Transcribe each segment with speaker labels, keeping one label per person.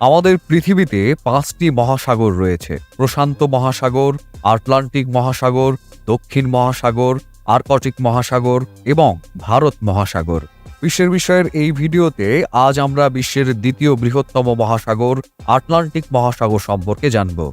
Speaker 1: আমাদের পৃথিবীতে পাঁচটি মহাসাগর রয়েছে। প্রশান্ত মহাসাগর, আটলান্টিক মহাসাগর, দক্ষিণ মহাসাগর, আর্কটিক মহাসাগর এবং ভারত মহাসাগর। বিশ্বের বিষয়ের এই ভিডিওতে আজ আমরা বিশ্বের দ্বিতীয় বৃহত্তম মহাসাগর, আটলান্টিক মহাসাগর সম্পর্কে জানব।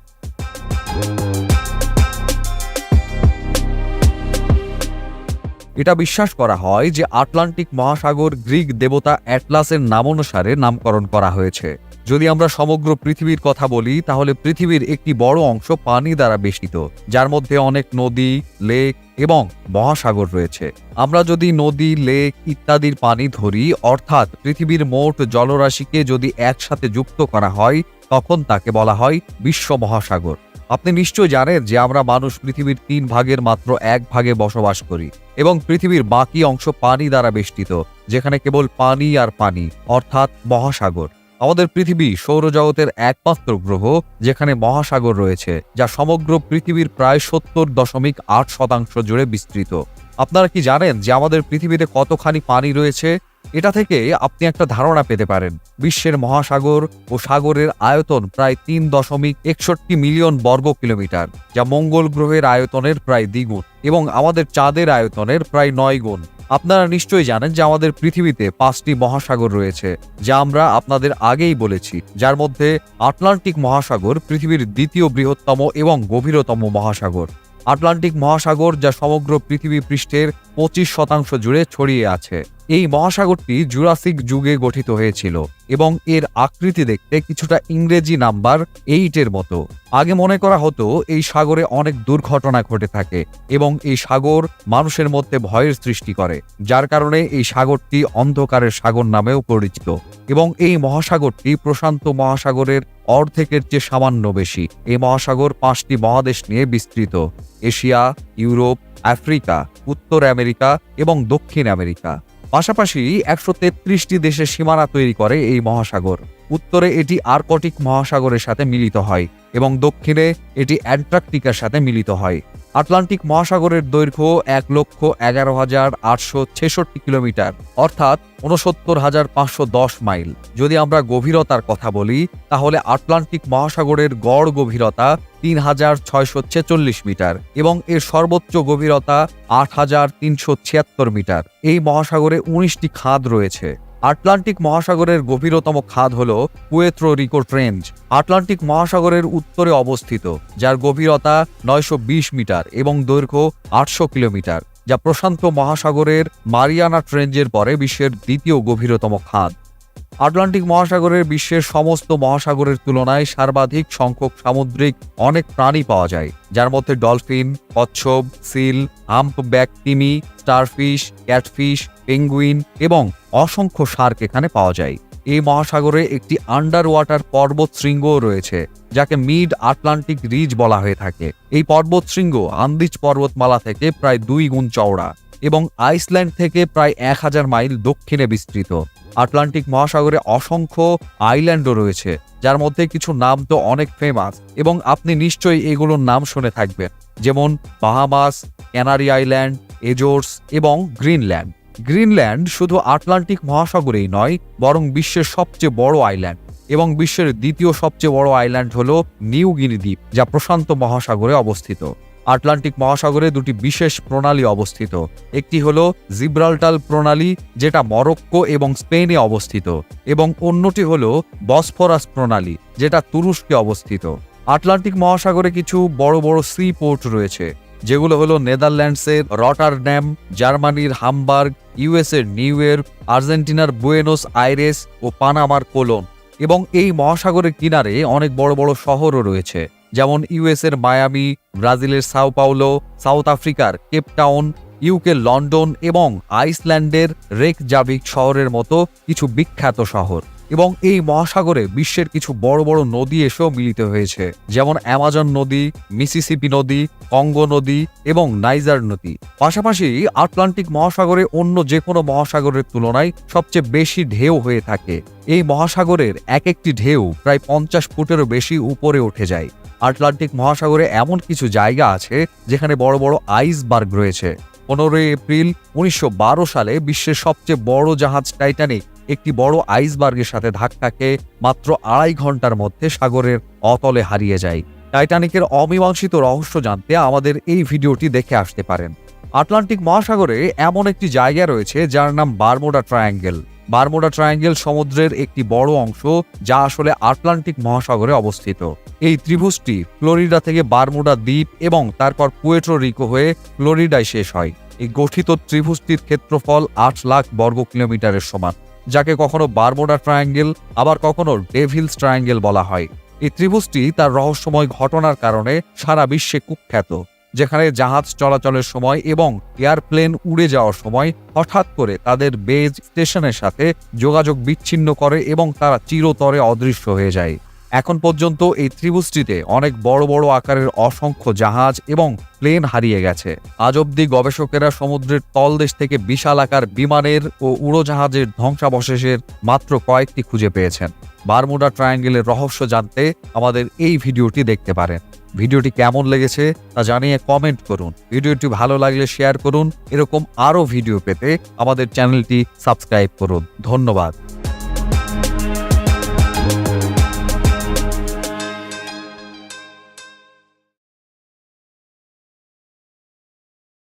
Speaker 1: এটা বিশ্বাস করা হয় যে আটলান্টিক মহাসাগর গ্রিক দেবতা অ্যাটলাসের নামানুসারে নামকরণ করা হয়েছে। যদি আমরা সমগ্র পৃথিবীর কথা বলি, তাহলে পৃথিবীর একটি বড় অংশ পানি দ্বারা বেষ্টিত, যার মধ্যে অনেক নদী, লেক এবং মহাসাগর রয়েছে। আমরা যদি নদী, লেক ইত্যাদির পানি ধরি, অর্থাৎ পৃথিবীর মোট জলরাশিকে যদি একসাথে যুক্ত করা হয়, তখন তাকে বলা হয় বিশ্ব মহাসাগর। আপনি নিশ্চয় জানেন যে আমরা মানুষ পৃথিবীর তিন ভাগের মাত্র এক ভাগে বসবাস করি এবং পৃথিবীর বাকি অংশ পানি দ্বারা বেষ্টিত, যেখানে কেবল পানি আর পানি, অর্থাৎ মহাসাগর। আমাদের পৃথিবী সৌরজগতের একমাত্র গ্রহ, যেখানে মহাসাগর রয়েছে, যা সমগ্র পৃথিবীর প্রায় সত্তর দশমিক আট শতাংশ জুড়ে বিস্তৃত। আপনারা কি জানেন যে আমাদের পৃথিবীতে কতখানি পানি রয়েছে? এটা থেকে আপনি একটা ধারণা পেতে পারেন। বিশ্বের মহাসাগর ও সাগরের আয়তন প্রায় তিন দশমিক একষট্টি মিলিয়ন বর্গ কিলোমিটার, যা মঙ্গল গ্রহের আয়তনের প্রায় দ্বিগুণ এবং আমাদের চাঁদের আয়তনের প্রায় নয় গুণ। আপনারা নিশ্চয়ই জানেন যে আমাদের পৃথিবীতে পাঁচটি মহাসাগর রয়েছে, যা আমরা আপনাদের আগেই বলেছি, যার মধ্যে আটলান্টিক মহাসাগর পৃথিবীর দ্বিতীয় বৃহত্তম এবং গভীরতম মহাসাগর। আটলান্টিক মহাসাগর যা সমগ্র পৃথিবী পৃষ্ঠের পঁচিশ শতাংশ জুড়ে ছড়িয়ে আছে। এই মহাসাগরটি জুরাসিক যুগে গঠিত হয়েছিল এবং এর আকৃতি দেখতে কিছুটা ইংরেজি নাম্বার এইটের মতো। আগে মনে করা হতো এই সাগরে অনেক দুর্ঘটনা ঘটে থাকে এবং এই সাগর মানুষের মধ্যে ভয়ের সৃষ্টি করে, যার কারণে এই সাগরটি অন্ধকারের সাগর নামেও পরিচিত এবং এই মহাসাগরটি প্রশান্ত মহাসাগরের অর্ধেকের চেয়ে সামান্য বেশি। এই মহাসাগর পাঁচটি মহাদেশ নিয়ে বিস্তৃত, এশিয়া, ইউরোপ, আফ্রিকা, উত্তর আমেরিকা এবং দক্ষিণ আমেরিকা। পাশাপাশি একশো তেত্রিশটি দেশের সীমানা তৈরি করে এই মহাসাগর। উত্তরে এটি আর্কটিক মহাসাগরের সাথে মিলিত হয় এবং দক্ষিণে এটি অ্যান্টার্কটিকার সাথে মিলিত হয়। আটলান্টিক মহাসাগরের দৈর্ঘ্য এক লক্ষ এগারো হাজার আটশো ছেষট্টি কিলোমিটার, অর্থাৎ উনসত্তর হাজার পাঁচশো দশ মাইল। যদি আমরা গভীরতার কথা বলি, তাহলে আটলান্টিক মহাসাগরের গড় গভীরতা তিন হাজার ছয়শো ছেচল্লিশ মিটার এবং এর সর্বোচ্চ গভীরতা আট হাজার তিনশো ছিয়াত্তর মিটার। এই মহাসাগরে উনিশটি খাদ রয়েছে। আটলান্টিক মহাসাগরের গভীরতম খাদ হল কুয়েত্রো রিকো ট্রেঞ্জ। আটলান্টিক মহাসাগরের উত্তরে অবস্থিত, যার গভীরতা নয়শো বিশ মিটার এবং দৈর্ঘ্য আটশো কিলোমিটার, যা প্রশান্ত মহাসাগরের মারিয়ানা ট্রেঞ্জের পরে বিশ্বের দ্বিতীয় গভীরতম খাদ। আটলান্টিক মহাসাগরের বিশ্বের সমস্ত মহাসাগরের তুলনায় সর্বাধিক সংখ্যক সামুদ্রিক অনেক প্রাণী পাওয়া যায়, যার মধ্যে ডলফিন, কচ্ছপ, সিল, হাম্পব্যাক, তিমি, স্টারফিশ, ক্যাটফিশ, পেঙ্গুইন এবং অসংখ্য শার্ক এখানে পাওয়া যায়। এই মহাসাগরে একটি আন্ডার ওয়াটার পর্বত শৃঙ্গও রয়েছে, যাকে মিড আটলান্টিক রিজ বলা হয়ে থাকে। এই পর্বত শৃঙ্গ আন্দিজ পর্বতমালা থেকে প্রায় দুই গুণ চওড়া এবং আইসল্যান্ড থেকে প্রায় এক হাজার মাইল দক্ষিণে বিস্তৃত। আটলান্টিক মহাসাগরে অসংখ্য আইল্যান্ডও রয়েছে, যার মধ্যে কিছু নাম তো অনেক ফেমাস এবং আপনি নিশ্চয়ই এগুলোর নাম শুনে থাকবেন, যেমন বাহামাস, ক্যানারি আইল্যান্ড, এজোর্স এবং গ্রিনল্যান্ড। গ্রিনল্যান্ড শুধু আটলান্টিক মহাসাগরেই নয়, বরং বিশ্বের সবচেয়ে বড় আইল্যান্ড, এবং বিশ্বের দ্বিতীয় সবচেয়ে বড় আইল্যান্ড হল নিউ গিনি দ্বীপ, যা প্রশান্ত মহাসাগরে অবস্থিত। আটলান্টিক মহাসাগরে দুটি বিশেষ প্রণালী অবস্থিত। একটি হল জিব্রাল্টাল প্রণালী, যেটা মরক্কো এবং স্পেনে অবস্থিত, এবং অন্যটি হল বসফরাস প্রণালী, যেটা তুরস্কে অবস্থিত। আটলান্টিক মহাসাগরে কিছু বড় বড় সি পোর্ট রয়েছে, যেগুলো হলো নেদারল্যান্ডসের রটারড্যাম, জার্মানির হামবার্গ, ইউএসের নিউ ইয়র্ক, আর্জেন্টিনার বুয়েনোস আইরেস ও পানামার কোলন, এবং এই মহাসাগরের কিনারে অনেক বড় বড় শহরও রয়েছে। যেমন ইউএসের মায়ামি, ব্রাজিলের সাও পাউলো সাউথ আফ্রিকার কেপটাউন ইউকে লন্ডন এবং আইসল্যান্ডের রেক জাভিক শহরের মতো কিছু বিখ্যাত শহর। এবং এই মহাসাগরে বিশ্বের কিছু বড় বড় নদী এসেও মিলিত হয়েছে, যেমন অ্যামাজন নদী, মিসিসিপি নদী, কঙ্গো নদী এবং নাইজার নদী। পাশাপাশি আটলান্টিক মহাসাগরে অন্য যে কোনো মহাসাগরের তুলনায় সবচেয়ে বেশি ঢেউ হয়ে থাকে। এই মহাসাগরের এক একটি ঢেউ প্রায় পঞ্চাশ ফুটেরও বেশি উপরে উঠে যায়। আটলান্টিক মহাসাগরে এমন কিছু জায়গা আছে যেখানে বড় বড় আইসবার্গ রয়েছে। পনেরোই এপ্রিল উনিশশো বারো সালে বিশ্বের সবচেয়ে বড় জাহাজ টাইটানিক একটি বড় আইসবার্গের সাথে ধাক্কা খেয়ে মাত্র আড়াই ঘণ্টার মধ্যে সাগরের অতলে হারিয়ে যায়। টাইটানিকের অমীমাংসিত রহস্য জানতে আমাদের এই ভিডিওটি দেখে আসতে পারেন। আটলান্টিক মহাসাগরে এমন একটি জায়গা রয়েছে যার নাম বারমোডা ট্রায়াঙ্গেল। বারমোডা ট্রায়াঙ্গেল সমুদ্রের একটি বড় অংশ যা আসলে আটলান্টিক মহাসাগরে অবস্থিত। এই ত্রিভুজটি ফ্লোরিডা থেকে বারমুডা দ্বীপ এবং তারপর পুয়েট্রো রিকো হয়ে ফ্লোরিডায় শেষ হয়। এই গঠিত ত্রিভুজটির ক্ষেত্রফল আট লাখ বর্গ কিলোমিটারের সমান। যাকে কখনো বারমোডা ট্রায়াঙ্গেল, আবার কখনো ডেভিলস ট্রায়াঙ্গেল বলা হয়। এই ত্রিভুজটি তার রহস্যময় ঘটনার কারণে সারা বিশ্বে কুখ্যাত, যেখানে জাহাজ চলাচলের সময় এবং এয়ারপ্লেন উড়ে যাওয়ার সময় হঠাৎ করে তাদের বেজ স্টেশনের সাথে যোগাযোগ বিচ্ছিন্ন করে এবং তারা চিরতরে অদৃশ্য হয়ে যায়। এখন পর্যন্ত এই ত্রিভুজটিতে অনেক বড় বড় আকারের অসংখ্য জাহাজ এবং প্লেন হারিয়ে গেছে। আজ অব্দি গবেষকেরা সমুদ্রের তলদেশ থেকে বিশাল আকার বিমানের ও উড়োজাহাজের ধ্বংসাবশেষের মাত্র কয়েকটি খুঁজে পেয়েছেন। বারমুডা ট্রায়াঙ্গেলের রহস্য জানতে আমাদের এই ভিডিওটি দেখতে পারেন। ভিডিওটি কেমন লেগেছে তা জানিয়ে কমেন্ট করুন। ভিডিওটি ভালো লাগলে শেয়ার করুন। এরকম আরও ভিডিও পেতে আমাদের চ্যানেলটি সাবস্ক্রাইব করুন। ধন্যবাদ।